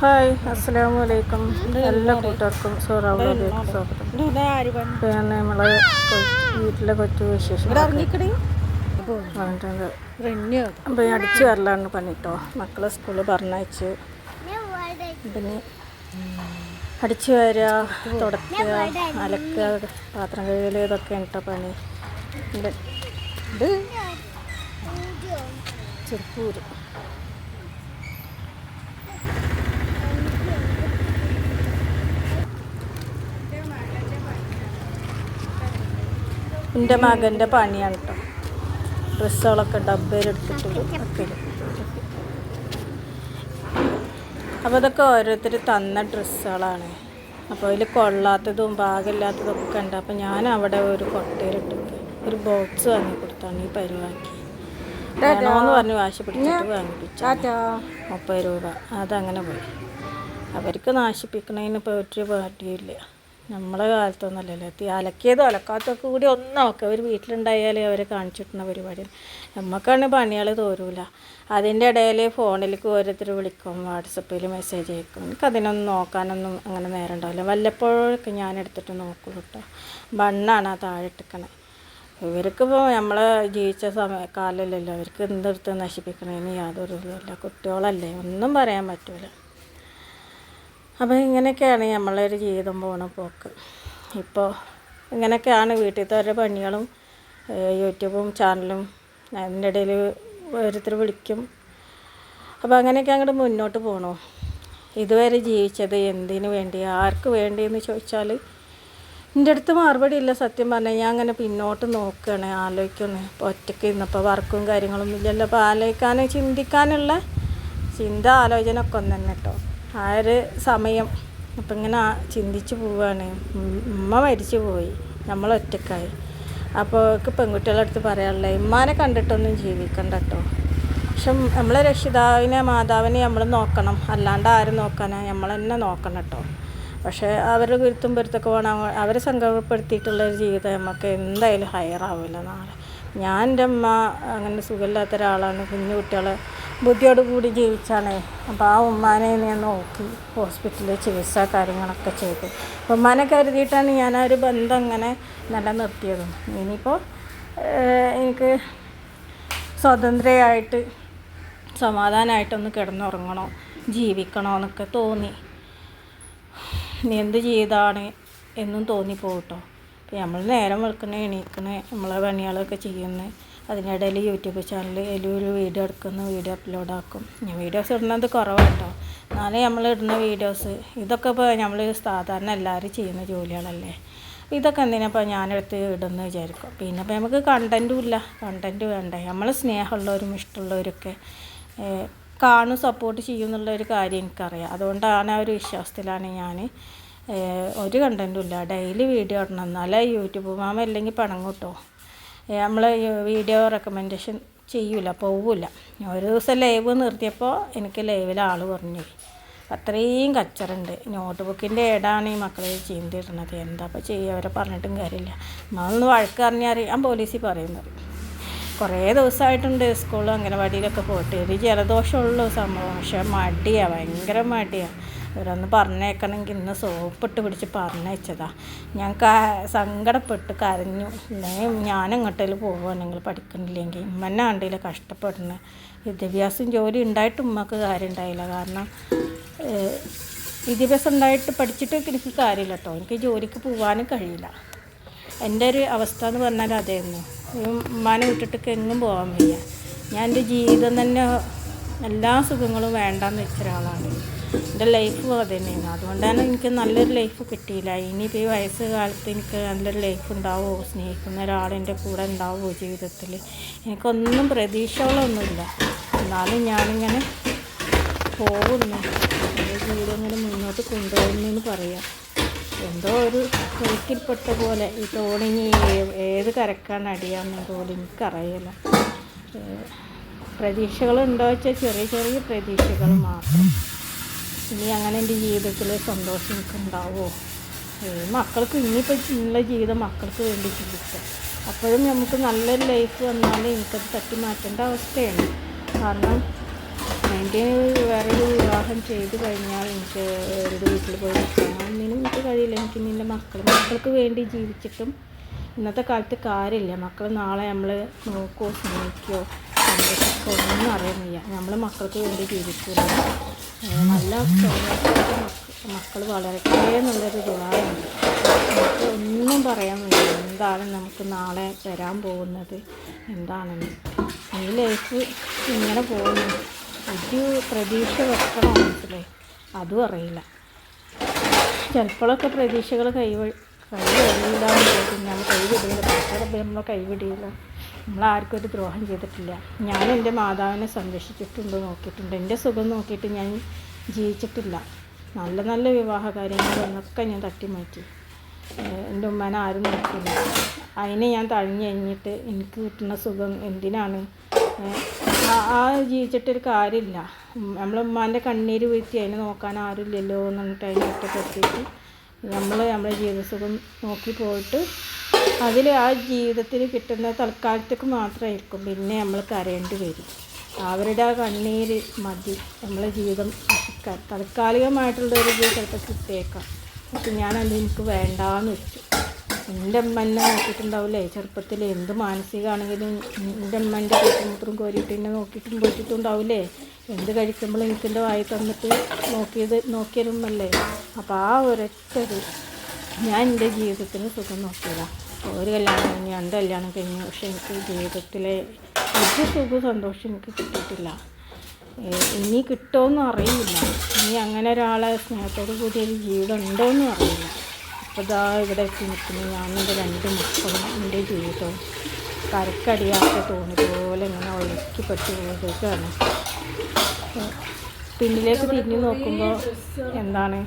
Hi അസ്സലാമു വലൈക്കും എല്ലാ കൂട്ടുകാർക്കും സോറാവുലേക്ക് സ്വാഗതം. പിന്നെ നമ്മളെ വീട്ടിലെ കൊച്ചു വിശേഷം അപ്പം അടിച്ചു വരലാണ് പണിട്ടോ മക്കളെ സ്കൂളിൽ പറഞ്ഞയച്ച്. പിന്നെ അടിച്ചു വരിക തുടക്കുക അലക്കുക പാത്രം കഴുകൽ ഇതൊക്കെ കേട്ടോ പണി ഇത് ചെറുപ്പൂര്. എന്റെ മകന്റെ പണിയാണ് കേട്ടോ ഡ്രസ്സുകളൊക്കെ ഡബ്ബയിലെടുത്തിട്ട് വെക്കൽ അപ്പോൾ ഇതൊക്കെ ഓരോരുത്തർ തന്ന ഡ്രസ്സുകളാണ്. അപ്പോൾ അതിൽ കൊള്ളാത്തതും പാകമില്ലാത്തതും ഒക്കെ ഉണ്ട് അപ്പോൾ ഞാൻ അവിടെ ഒരു കൊട്ടയിലിട്ട് ഒരു ബോക്സ് വാങ്ങി കൊടുത്താണ് ഈ പരിവാക്കി. വേണമെന്ന് പറഞ്ഞ് വാശി പിടിച്ചിട്ട് വാങ്ങിപ്പിച്ചു. മുപ്പത് രൂപ. അതങ്ങനെ പോയി. അവർക്ക് നാശിപ്പിക്കണതിന് ഇപ്പോൾ ഒരു പാട്ടിയില്ല നമ്മളെ കാലത്തൊന്നുമല്ലല്ലോ എത്തി അലക്കിയതും അലക്കാത്തൊക്കെ കൂടി ഒന്നൊക്കെ അവർ വീട്ടിലുണ്ടായാലേ അവരെ കാണിച്ചിട്ടുന്ന പരിപാടി. നമുക്കാണ് പണികൾ തോരൂല. അതിന്റെ ഇടയിൽ ഫോണിലേക്ക് ഓരോരുത്തർ വിളിക്കും വാട്സപ്പിൽ മെസ്സേജ് അയക്കും. എനിക്ക് അതിനൊന്നും നോക്കാനൊന്നും അങ്ങനെ നേരം ഉണ്ടാവില്ല. വല്ലപ്പോഴൊക്കെ ഞാൻ എടുത്തിട്ട് നോക്കുള്ളൂ കേട്ടോ. ബണ്ണാണ് ആ താഴെ ഇട്ടിക്കണേ. ഇവർക്കിപ്പോൾ നമ്മളെ ജീവിച്ച സമയ കാലമല്ലല്ലോ. അവർക്ക് എന്തെടുത്ത് നശിപ്പിക്കണതിന് യാതൊരു ഇതുമില്ല. കുട്ടികളല്ലേ? ഒന്നും പറയാൻ പറ്റൂല. അപ്പോൾ ഇങ്ങനെയൊക്കെയാണ് നമ്മളൊരു ജീവിതം പോണ പോക്ക്. ഇപ്പോൾ ഇങ്ങനെയൊക്കെയാണ് വീട്ടിലത്തെ ഓരോ പണികളും യൂട്യൂബും ചാനലും അതിന്റെ ഇടയിൽ ഓരോരുത്തർ വിളിക്കും. അപ്പോൾ അങ്ങനെയൊക്കെ അങ്ങോട്ട് മുന്നോട്ട് പോകണു ഇതുവരെ ജീവിച്ചത് എന്തിനു വേണ്ടി ആർക്ക് വേണ്ടി എന്ന് ചോദിച്ചാൽ എന്റെ അടുത്ത് മറുപടി ഇല്ല സത്യം പറഞ്ഞാൽ ഞാൻ അങ്ങനെ പിന്നോട്ട് നോക്കുകയാണ് ആലോചിക്കുകയാണ് ഇപ്പോൾ ഒറ്റയ്ക്ക് ഇന്നിപ്പോൾ വർക്കും കാര്യങ്ങളൊന്നും ഇല്ലല്ലോ. അപ്പോൾ ആലോചിക്കാനും ചിന്തിക്കാനുള്ള ചിന്ത ആലോചന ഒക്കെ ഒന്ന് തന്നെ കേട്ടോ. ആ ഒരു സമയം. അപ്പം ഇങ്ങനെ ചിന്തിച്ച് പോവുകയാണ് ഉമ്മ മരിച്ചു പോയി. നമ്മൾ ഒറ്റക്കായി. അപ്പോൾ അവർക്ക് പെൺകുട്ടികളുടെ അടുത്ത് പറയാനുള്ളത് ഉമ്മാനെ കണ്ടിട്ടൊന്നും ജീവിക്കണ്ട കേട്ടോ പക്ഷെ നമ്മളെ രക്ഷിതാവിനെ മാതാവിനെ നമ്മൾ നോക്കണം. അല്ലാണ്ട് ആരും നോക്കാനാ നമ്മൾ തന്നെ നോക്കണം കേട്ടോ പക്ഷേ അവരുടെ ഗുരുത്തും പൊരുത്തൊക്കെ വേണം. അവ- അവരെ സങ്കടപ്പെടുത്തിയിട്ടുള്ളൊരു ജീവിതം നമുക്ക് എന്തായാലും ഹയർ ആവില്ല നാളെ. ഞാൻ എന്റെ അമ്മ അങ്ങനെ സുഖമില്ലാത്ത ഒരാളാണ് കുഞ്ഞു കുട്ടികളെ. ബുദ്ധിയോട് കൂടി ജീവിച്ചാണേ. അപ്പോൾ ആ ഉമ്മാനെ ഞാൻ നോക്കി ഹോസ്പിറ്റലിൽ ചികിത്സ കാര്യങ്ങളൊക്കെ ചെയ്തു. ഉമ്മാനെ കരുതിയിട്ടാണ് ഞാൻ ആ ഒരു ബന്ധം അങ്ങനെ നിലനിർത്തിയതും. ഇനിയിപ്പോൾ എനിക്ക് സ്വതന്ത്രയായിട്ട് സമാധാനമായിട്ടൊന്ന് കിടന്നുറങ്ങണോ ജീവിക്കണോ എന്നൊക്കെ തോന്നി. എന്ത് ചെയ്താണ് എന്നും തോന്നിപ്പോട്ടോ നമ്മൾ നേരം വെളുക്കണ എണീക്കണേ നമ്മളെ പണികളൊക്കെ ചെയ്യുന്നത് അതിനിടയിൽ യൂട്യൂബ് ചാനൽ അതിൽ ഒരു വീഡിയോ എടുക്കുന്ന വീഡിയോ അപ്ലോഡ് ആക്കും ഞാൻ വീഡിയോസ് ഇടുന്നത് കുറവാട്ടോ. എന്നാലും നമ്മൾ ഇടുന്ന വീഡിയോസ് ഇതൊക്കെ ഇപ്പോൾ നമ്മൾ സാധാരണ എല്ലാവരും ചെയ്യുന്ന ജോലികളല്ലേ. ഇതൊക്കെ എന്തിനാപ്പോൾ ഞാനെടുത്ത് ഇടുന്നു വിചാരിക്കും. പിന്നെ ഇപ്പോൾ നമുക്ക് കണ്ടന്റും ഇല്ല. കണ്ടന്റ് വേണ്ടേ. നമ്മൾ സ്നേഹമുള്ളവരും ഇഷ്ടമുള്ളവരൊക്കെ കാണും സപ്പോർട്ട് ചെയ്യും എന്നുള്ള ഒരു കാര്യം എനിക്കറിയാം. അതുകൊണ്ടാണ് ആ ഒരു വിശ്വാസത്തിലാണ് ഞാൻ ഒരു കണ്ടന്റും ഇല്ല. ഡെയിലി വീഡിയോ ഇടണം. എന്നാലേ യൂട്യൂബ് മാമ ഇല്ലെങ്കിൽ പണം കൂട്ടോ. നമ്മൾ വീഡിയോ റെക്കമെൻഡേഷൻ ചെയ്യൂല പോവില്ല ഒരു ദിവസം ലൈവ് നിർത്തിയപ്പോൾ എനിക്ക് ലൈവിൽ ആൾ കുറഞ്ഞു. അത്രയും കച്ചറുണ്ട്. നോട്ട് ബുക്കിന്റെ ഏടാണ് ഈ മക്കളെ ചീന്തിടുന്നത് എന്താ അപ്പോൾ ചെയ്യുക അവരെ പറഞ്ഞിട്ടും കാര്യമില്ല. നമ്മളൊന്ന് വഴക്ക് അറിഞ്ഞാൽ ഞാൻ പോലീസിൽ പറയുന്നത്. കുറേ ദിവസമായിട്ടുണ്ട് സ്കൂളിൽ അംഗനവാടിയിലൊക്കെ പോയിട്ട്. ഒരു ജലദോഷമുള്ള സംഭവം. പക്ഷേ മടിയാണ് ഭയങ്കര മടിയാണ് ഇവരൊന്ന് പറഞ്ഞേക്കണമെങ്കിൽ ഇന്ന് സോപ്പിട്ട് പിടിച്ച് പറഞ്ഞയച്ചതാ. ഞാൻ സങ്കടപ്പെട്ട് കരഞ്ഞു. ഇല്ലെങ്കിൽ ഞാൻ എങ്ങോട്ടേലും പോവുകയാണെങ്കിൽ പഠിക്കണില്ലെങ്കിൽ ഉമ്മനെ കണ്ടില്ല കഷ്ടപ്പെടുന്നത് വിദ്യാഭ്യാസം ജോലി ഉണ്ടായിട്ട് ഉമ്മക്ക് കാര്യം ഉണ്ടായില്ല. കാരണം വിദ്യാഭ്യാസം ഉണ്ടായിട്ട് പഠിച്ചിട്ട് എനിക്ക് കാര്യമില്ല കേട്ടോ എനിക്ക് ജോലിക്ക് പോകാനും കഴിയില്ല. എന്റെ ഒരു അവസ്ഥ എന്ന് പറഞ്ഞാൽ അതായിരുന്നു ഉമ്മാനെ വിട്ടിട്ട് എങ്ങും പോകാൻ വയ്യ. ഞാൻ എന്റെ ജീവിതം തന്നെ എല്ലാ സുഖങ്ങളും വേണ്ടെന്ന് വെച്ച ഒരാളാണ് എന്റെ ലൈഫ് തന്നെയാണ് അതുകൊണ്ടാണ് എനിക്ക് നല്ലൊരു ലൈഫ് കിട്ടിയില്ല. ഇനിയിപ്പോൾ ഈ വയസ്സ് കാലത്ത് എനിക്ക് നല്ലൊരു ലൈഫ് ഉണ്ടാവുമോ സ്നേഹിക്കുന്ന ഒരാൾ എന്റെ കൂടെ ഉണ്ടാവുമോ ജീവിതത്തിൽ എനിക്കൊന്നും പ്രതീക്ഷകളൊന്നുമില്ല. എന്നാലും ഞാനിങ്ങനെ പോകുന്നു. എന്റെ ജീവിതം ഇങ്ങനെ മുന്നോട്ട് കൊണ്ടുപോകുന്നു എന്ന് പറയാം. എന്തോ ഒരു ഒഴുക്കിൽപ്പെട്ട പോലെ. ഈ തോണിനി ഏ- ഏത് കരക്കാണ് അടിയാന്ന് പോലും എനിക്കറിയില്ല. പ്രതീക്ഷകളുണ്ടോ വെച്ചാൽ ചെറിയ ചെറിയ പ്രതീക്ഷകൾ മാത്രം. ഇനി അങ്ങനെ എന്റെ ജീവിതത്തിൽ സന്തോഷം എനിക്ക് ഉണ്ടാവുമോ? മക്കൾക്ക് ഇനിയിപ്പോൾ ഉള്ള ജീവിതം മക്കൾക്ക് വേണ്ടി ജീവിക്കാം അപ്പോഴും നമുക്ക് നല്ലൊരു ലൈഫ് വന്നാൽ എനിക്കത് തട്ടി മാറ്റേണ്ട അവസ്ഥയാണ്. കാരണം എന്റെ വേറൊരു വിവാഹം ചെയ്ത് കഴിഞ്ഞാൽ എനിക്ക് ഒരു വീട്ടിൽ പോയി നിൽക്കാം എനിക്ക് കഴിയില്ല. എനിക്ക് നിന്റെ മക്കൾ മക്കൾക്ക് വേണ്ടി ജീവിച്ചിട്ടും ഇന്നത്തെ കാലത്ത് കാര്യമില്ല. മക്കൾ നാളെ നമ്മൾ നോക്കുമോ സ്നേഹിക്കുകയോ സംരക്ഷിക്കുകയോ ഒന്നും വയ്യ നമ്മൾ മക്കൾക്ക് വേണ്ടി ജീവിക്കുന്നു നല്ല മക്കൾ വളരെ നല്ലൊരു ദുരാറുണ്ട് നമുക്ക് ഒന്നും പറയാൻ എന്താണ് നമുക്ക് നാളെ വരാൻ പോകുന്നത്? എന്താണെന്ന് ഈ ലൈഫ് ഇങ്ങനെ പോകുന്നു. ഒരു പ്രതീക്ഷ വെക്കണം മനസ്സിലായി? അതും അറിയില്ല. ചിലപ്പോഴൊക്കെ പ്രതീക്ഷകൾ കൈവഴി കൈവഴിയില്ല പിന്നെ നമ്മൾ കൈവിടിയില്ല നമ്മൾ കൈവിടിയില്ല നമ്മൾ ആർക്കും ഒരു ദ്രോഹം ചെയ്തിട്ടില്ല. ഞാൻ എന്റെ മാതാവിനെ സംരക്ഷിച്ചിട്ടുണ്ട് നോക്കിയിട്ടുണ്ട്. എന്റെ സുഖം നോക്കിയിട്ട് ഞാൻ ജീവിച്ചിട്ടില്ല. നല്ല നല്ല വിവാഹ കാര്യങ്ങളൊക്കെ ഞാൻ തട്ടിമാറ്റി. മാറ്റി എന്റെ ഉമ്മനെ ആരും നോക്കില്ല അതിനെ ഞാൻ തഴഞ്ഞു കഴിഞ്ഞിട്ട് എനിക്ക് കിട്ടുന്ന സുഖം എന്തിനാണ്? ആ- ജീവിച്ചിട്ടൊരു കാര്യമില്ല. നമ്മളെ ഉമ്മാന്റെ കണ്ണീര് വീഴ്ത്തി അതിനെ നോക്കാൻ ആരുമില്ലല്ലോ എന്നിട്ട് അതിനെ ഒറ്റപ്പെടുത്തിയിട്ട് നമ്മൾ നമ്മുടെ ജീവിതസുഖം നോക്കി പോയിട്ട് അതിൽ ആ ജീവിതത്തിൽ കിട്ടുന്ന തൽക്കാലത്തേക്ക് മാത്രമായിരിക്കും. പിന്നെ നമ്മൾ കരയേണ്ടി വരും. അവരുടെ ആ കണ്ണീര് മതി. നമ്മളെ ജീവിതം നശിക്കാൻ. താൽക്കാലികമായിട്ടുള്ളൊരു ഇത് ചിലപ്പോൾ കിട്ടിയേക്കാം. പക്ഷെ ഞാനത് എനിക്ക് വേണ്ടാന്ന് വെച്ചു. എന്റെ അമ്മ എന്നെ നോക്കിയിട്ടുണ്ടാവില്ലേ? ചെറുപ്പത്തിൽ എന്ത് മാനസികമാണെങ്കിലും എന്റെ അമ്മേന്റെ കൂട്ടുമുട്ടും കോരിയിട്ട് എന്നെ നോക്കിയിട്ടും പോയിട്ടും ഉണ്ടാവില്ലേ? എന്ത് കഴിക്കുമ്പോൾ എനിക്ക് എന്റെ വായി തന്നിട്ട് നോക്കിയത് നോക്കിയരുമല്ലേ അപ്പോൾ ആ ഒരൊറ്റത് ഞാൻ എന്റെ ജീവിതത്തിന് സുഖം നോക്കിയതാ. ഒരു കല്യാണം കഴിഞ്ഞ് രണ്ട് കല്യാണം കഴിഞ്ഞു. പക്ഷെ എനിക്ക് ജീവിതത്തിലെ ഒരു സുഖ സന്തോഷം എനിക്ക് കിട്ടിയിട്ടില്ല. ഇനി കിട്ടുമെന്നും അറിയില്ല. ഇനി അങ്ങനെ ഒരാളെ സ്നേഹത്തോടു കൂടി ഒരു ജീവിതം ഉണ്ടോയെന്നും അറിയില്ല. അപ്പോൾ ഇതാ ഇവിടെ എത്തി നിൽക്കുന്നു. ഞാനും എന്റെ രണ്ട് മക്കളും എന്റെ ജീവിതവും കരക്കടിയാത്ത തോണി പോലെ ഇങ്ങനെ ഒഴുക്കിപ്പെട്ടു പോവുകയാണ് ഏഹ് പിന്നിലേക്ക് തിരിഞ്ഞു നോക്കുമ്പോൾ എന്താണ്?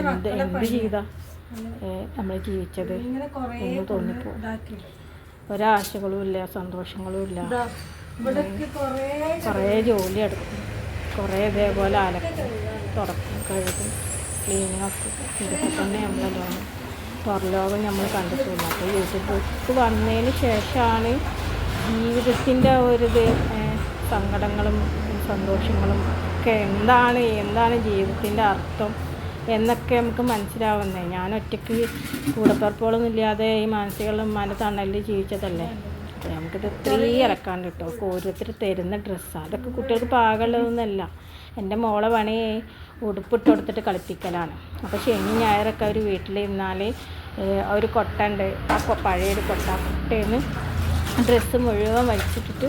എന്ത് എന്ത് ജീവിത നമ്മൾ ജീവിച്ചത് എന്ന് തോന്നിപ്പോ. ഒരാശകളും ഇല്ല സന്തോഷങ്ങളും ഇല്ല. കുറേ ജോലി എടുക്കും. കുറേ ഇതേപോലെ അലക്കും തുടക്കും കഴുകും ക്ലീനിങ് ഒക്കെ. ഇതൊക്കെ തന്നെ നമ്മളല്ലോ പുറലോകം നമ്മൾ കണ്ടിട്ടില്ല അപ്പോൾ യൂട്യൂബ് വന്നതിന് ശേഷമാണ് ജീവിതത്തിന്റെ ഒരു ഇത് സങ്കടങ്ങളും സന്തോഷങ്ങളും ഒക്കെ. എന്താണ് എന്താണ് ജീവിതത്തിന്റെ അർത്ഥം? എന്നൊക്കെ നമുക്ക് മനസ്സിലാവുന്നത് ഞാൻ ഒറ്റയ്ക്ക് കൂടപ്പറപ്പുകളൊന്നും ഇല്ലാതെ ഈ മാനസികളും ഉമ്മാന്റെ തണലിൽ ജീവിച്ചതല്ലേ. നമുക്കിത് ഒത്തിരി ഇറക്കാണ്ട് കേട്ടോ. ഓരോരുത്തർ തരുന്ന ഡ്രസ്സാണ് അതൊക്കെ കുട്ടികൾക്ക് പാകമുള്ളതൊന്നുമല്ല. എന്റെ മോളെ പണി ഉടുപ്പിട്ട് കൊടുത്തിട്ട് കളിപ്പിക്കലാണ്. അപ്പോൾ ശനി ഞായറൊക്കെ അവർ വീട്ടിലിരുന്നാൽ ഒരു കൊട്ടുണ്ട് ആ പഴയൊരു കൊട്ട കൊട്ടേന്ന് ഡ്രസ്സ് മുഴുവൻ വലിച്ചിട്ടിട്ട്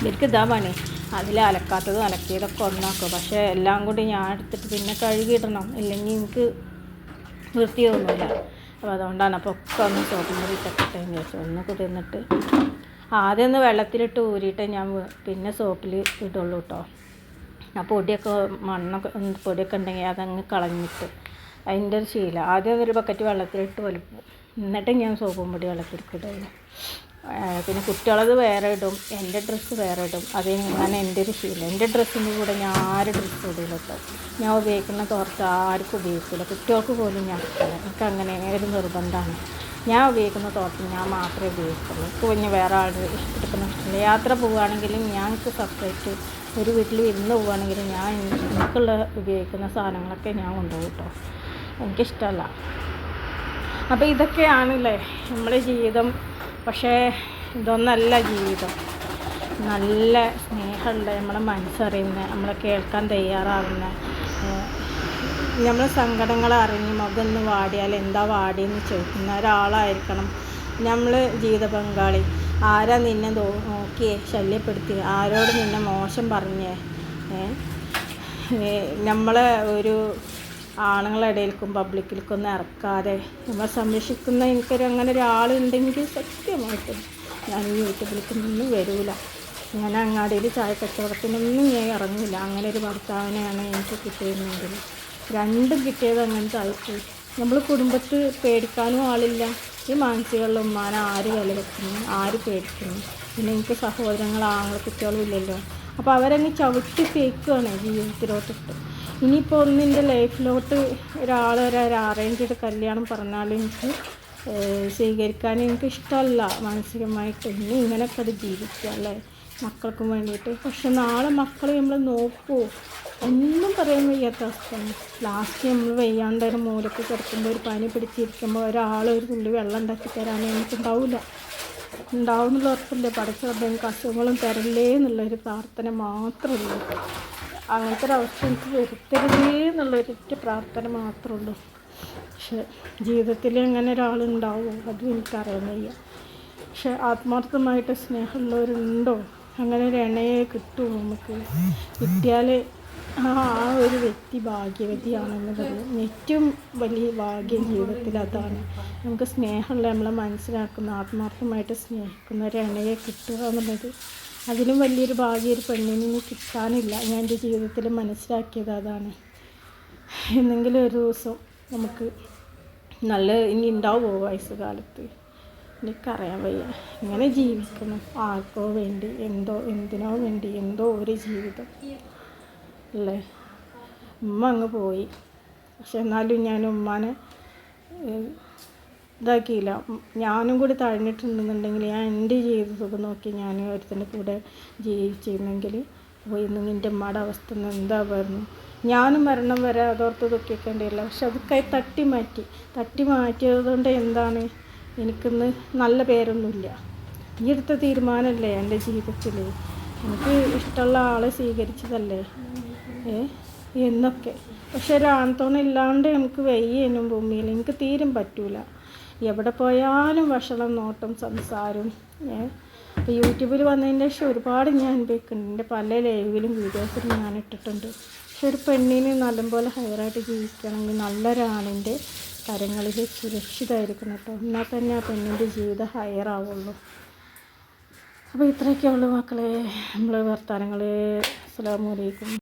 ഇവർക്ക് ഇതാ പണി. അതിൽ അലക്കാത്തതും അലക്കിയതൊക്കെ ഒന്നാക്കും. പക്ഷേ എല്ലാം കൂടി ഞാൻ എടുത്തിട്ട് പിന്നെ കഴുകിയിടണം. ഇല്ലെങ്കിൽ എനിക്ക് വൃത്തിയൊന്നുമില്ല അപ്പോൾ അതുകൊണ്ടാണ് അപ്പോൾ ഒക്കെ ഒന്ന് സോപ്പും ഇട്ടൊക്കെ വെച്ചു ഒന്ന് കുതിർന്നിട്ട് ആദ്യം ഒന്ന് വെള്ളത്തിലിട്ട് ഊരിയിട്ട് ഞാൻ പിന്നെ സോപ്പിൽ ഇടുള്ളൂ കേട്ടോ ആ പൊടിയൊക്കെ മണ്ണൊക്കെ പൊടിയൊക്കെ ഉണ്ടെങ്കിൽ അതങ്ങ് കളഞ്ഞിട്ട് അതിന്റെ ഒരു ശീലം. ആദ്യം ഒരു ബക്കറ്റ് വെള്ളത്തിലിട്ട് വലിപ്പം എന്നിട്ട് ഞാൻ സോപ്പും പൊടി ആ, പിന്നെ കുട്ടികളത് വേറെ ഇടും എന്റെ ഡ്രസ്സ് വേറെ ഇടും. അത് ഞാൻ എന്റെ ഒരു ശീലം. എന്റെ ഡ്രസ്സിന്റെ കൂടെ ഞാൻ ആരും ഡ്രസ്സ് ഇടില്ല കേട്ടോ ഞാൻ ഉപയോഗിക്കുന്ന തോർത്ത് ആർക്കും ഉപയോഗിക്കില്ല കുട്ടികൾക്ക് പോലും ഞാൻ എനിക്ക് അങ്ങനെ ഒരു നിർബന്ധമാണ്. ഞാൻ ഉപയോഗിക്കുന്ന തോർത്ത് ഞാൻ മാത്രമേ ഉപയോഗിക്കുള്ളൂ. കുഞ്ഞ് വേറെ ആൾ ഇഷ്ടപ്പെടുന്ന ഇഷ്ടമില്ല. യാത്ര പോവുകയാണെങ്കിലും ഞങ്ങൾക്ക് സെപ്പറേറ്റ് ഒരു വീട്ടിൽ ഇരുന്ന് പോവുകയാണെങ്കിലും ഞാൻ എനിക്കുള്ള ഉപയോഗിക്കുന്ന സാധനങ്ങളൊക്കെ ഞാൻ കൊണ്ടുപോകും കേട്ടോ എനിക്കിഷ്ടമല്ല. അപ്പോൾ ഇതൊക്കെയാണല്ലേ നമ്മുടെ ജീവിതം പക്ഷേ ഇതൊന്നല്ല ജീവിതം. നല്ല സ്നേഹമുള്ള നമ്മളെ മനസ്സറിയുന്ന നമ്മളെ കേൾക്കാൻ തയ്യാറാവുന്ന നമ്മളെ സങ്കടങ്ങൾ അറിഞ്ഞ് മുഖമൊന്ന് വാടിയാൽ എന്താ വാടിയെന്ന് ചോദിക്കുന്ന ഒരാളായിരിക്കണം നമ്മൾ ജീവിത പങ്കാളി. ആരാ നിന്നെ നോക്കി ശല്യപ്പെടുത്തി ആരോട് നിന്നെ മോശം പറഞ്ഞേ? നമ്മളെ ഒരു ആണുങ്ങളുടെ ഇടയിലേക്കും പബ്ലിക്കിലേക്കൊന്നും ഇറക്കാതെ. നമ്മളെ സംരക്ഷിക്കുന്ന എനിക്കൊരു അങ്ങനെ ഒരാളുണ്ടെങ്കിൽ സത്യമായിട്ടും ഞാൻ ഈ യൂട്യൂബിലേക്ക് ഒന്നും വരൂല. ഞാൻ അങ്ങാടിയിൽ ചായ കച്ചവടത്തിനൊന്നും ഞാൻ ഇറങ്ങില്ല അങ്ങനെ ഒരു ഭർത്താവിനെയാണ് എനിക്ക് കിട്ടിയിരുന്നെങ്കിൽ രണ്ടും കിട്ടിയത് അങ്ങനത്തെ ആയിപ്പോയി നമ്മൾ കുടുംബത്തിൽ പേടിക്കാനും ആളില്ല. ഈ മാനസികളിൽ ഉമ്മാനെ ആര് വില വെക്കുന്നു? ആര് പേടിക്കുന്നു? പിന്നെ എനിക്ക് സഹോദരങ്ങൾ ആങ്ങളെ കുട്ടികളും ഇല്ലല്ലോ. അപ്പോൾ അവരങ്ങ് ചവിട്ടി തേക്കുകയാണ് ജീവിതത്തിലോട്ടിട്ട്. ഇനിയിപ്പോൾ ഒന്ന് എന്റെ ലൈഫിലോട്ട് ഒരാൾ ഒരു അറേഞ്ച്ഡ് കല്യാണം പറഞ്ഞാലും എനിക്ക് സ്വീകരിക്കാൻ എനിക്ക് ഇഷ്ടമല്ല മാനസികമായിട്ട്. ഇനി ഇങ്ങനെയൊക്കെ അത് ജീവിക്കുക അല്ലേ? മക്കൾക്കും വേണ്ടിയിട്ട്. പക്ഷെ നാളെ മക്കളെ നമ്മൾ നോക്കൂ ഒന്നും പറയാൻ വയ്യാത്ത അവസ്ഥയാണ്. ലാസ്റ്റ് നമ്മൾ വയ്യാണ്ട് ഒരു മൂലക്ക് കിടക്കുമ്പോൾ ഒരു പനി പിടിച്ചിരിക്കുമ്പോൾ ഒരാൾ ഒരു തുള്ളി വെള്ളം ഉണ്ടാക്കി തരാൻ നമുക്കുണ്ടാവില്ല ഉണ്ടാവും എന്നുള്ള ഉറപ്പില്ല? പഠിച്ചത് അസുഖങ്ങളും തരല്ലേ എന്നുള്ളൊരു പ്രാർത്ഥന മാത്രമേ അങ്ങനത്തെ ഒരു എനിക്ക് വരുത്തരുതേ എന്നുള്ളൊരൊറ്റ പ്രാർത്ഥന മാത്രമേ ഉള്ളൂ. പക്ഷെ ജീവിതത്തിൽ അങ്ങനെ ഒരാളുണ്ടാവുമോ അതും എനിക്കറിയുന്നില്ല പക്ഷെ ആത്മാർത്ഥമായിട്ട് സ്നേഹമുള്ളവരുണ്ടോ? അങ്ങനെ ഒരു ഇണയെ കിട്ടുമോ നമുക്ക്? കിട്ടിയാൽ ആ ഒരു വ്യക്തി ഭാഗ്യവതിയാണെന്ന് പറയും. ഏറ്റവും വലിയ ഭാഗ്യം ജീവിതത്തിൽ അതാണ്. നമുക്ക് സ്നേഹമുള്ള നമ്മളെ മനസ്സിലാക്കുന്ന ആത്മാർത്ഥമായിട്ട് സ്നേഹിക്കുന്ന ഒരു ഇണയെ കിട്ടുക എന്നുള്ളത്. അതിലും വലിയൊരു ഭാഗ്യം ഒരു പെണ്ണിന് കിട്ടാനില്ല. ഞാൻ എന്റെ ജീവിതത്തിൽ മനസ്സിലാക്കിയത് അതാണ്. എന്നെങ്കിലും ഒരു ദിവസം നമുക്ക് നല്ല ഇനി ഉണ്ടാവുമോ വയസ്സുകാലത്ത്? എനിക്കറിയാൻ വയ്യ. ഇങ്ങനെ ജീവിക്കണം? ആർക്കോ വേണ്ടി എന്തോ എന്തിനോ വേണ്ടി എന്തോ ഒരു ജീവിതം. അല്ലേ? ഉമ്മ അങ്ങ് പോയി. പക്ഷെ എന്നാലും ഞാൻ ഉമ്മാനെ ഇതാക്കിയില്ല. ഞാനും കൂടി തഴഞ്ഞിട്ടുണ്ടെന്നുണ്ടെങ്കിൽ ഞാൻ എന്റെ ജീവിതം നോക്കി ഞാൻ ഒരുത്തിന്റെ കൂടെ ജീവിച്ചിരുന്നെങ്കിൽ അപ്പോൾ ഇന്ന് നിന്റെ ഉമ്മയുടെ അവസ്ഥ ഇന്ന് എന്താ പറഞ്ഞു ഞാനും മരണം വരെ അതോർത്ത് ദുഃഖിക്കേണ്ടിയില്ല. പക്ഷെ അതൊക്കെ തട്ടി മാറ്റി. തട്ടി മാറ്റിയത് കൊണ്ട് എന്താണ്? എനിക്കിന്ന് നല്ല പേരൊന്നുമില്ല. ഈ എടുത്ത തീരുമാനമല്ലേ എന്റെ ജീവിതത്തിൽ എനിക്ക് ഇഷ്ടമുള്ള ആളെ സ്വീകരിച്ചതല്ലേ? എന്നൊക്കെ. പക്ഷെ ഒരു ഇല്ലാണ്ട് നമുക്ക് വെയ്യേനും ഭൂമിയിൽ. എനിക്ക് തീരും പറ്റൂല. എവിടെ പോയാലും വഷളം നോട്ടം സംസാരം ഏഹ് യൂട്യൂബിൽ വന്നതിന്റെ ശേഷം ഒരുപാട് ഞാൻ അനുഭവിക്കുന്നുണ്ട് എന്റെ പല ലൈവിലും വീഡിയോസിലും ഞാൻ ഇട്ടിട്ടുണ്ട്. പക്ഷെ ഒരു പെണ്ണിന് നല്ലപോലെ ഹയറായിട്ട് ജീവിക്കണമെങ്കിൽ നല്ലൊരാണിന്റെ കരങ്ങളിൽ സുരക്ഷിതമായിരിക്കണം കേട്ടോ. എന്നാൽ തന്നെ ആ പെണ്ണിന്റെ ജീവിതം ഹയറാവുള്ളൂ അപ്പോൾ ഇത്രയൊക്കെ ഉള്ളു മക്കളെ. നമ്മൾ വർത്തമാനങ്ങൾ അസ്സലാമു അലൈക്കും.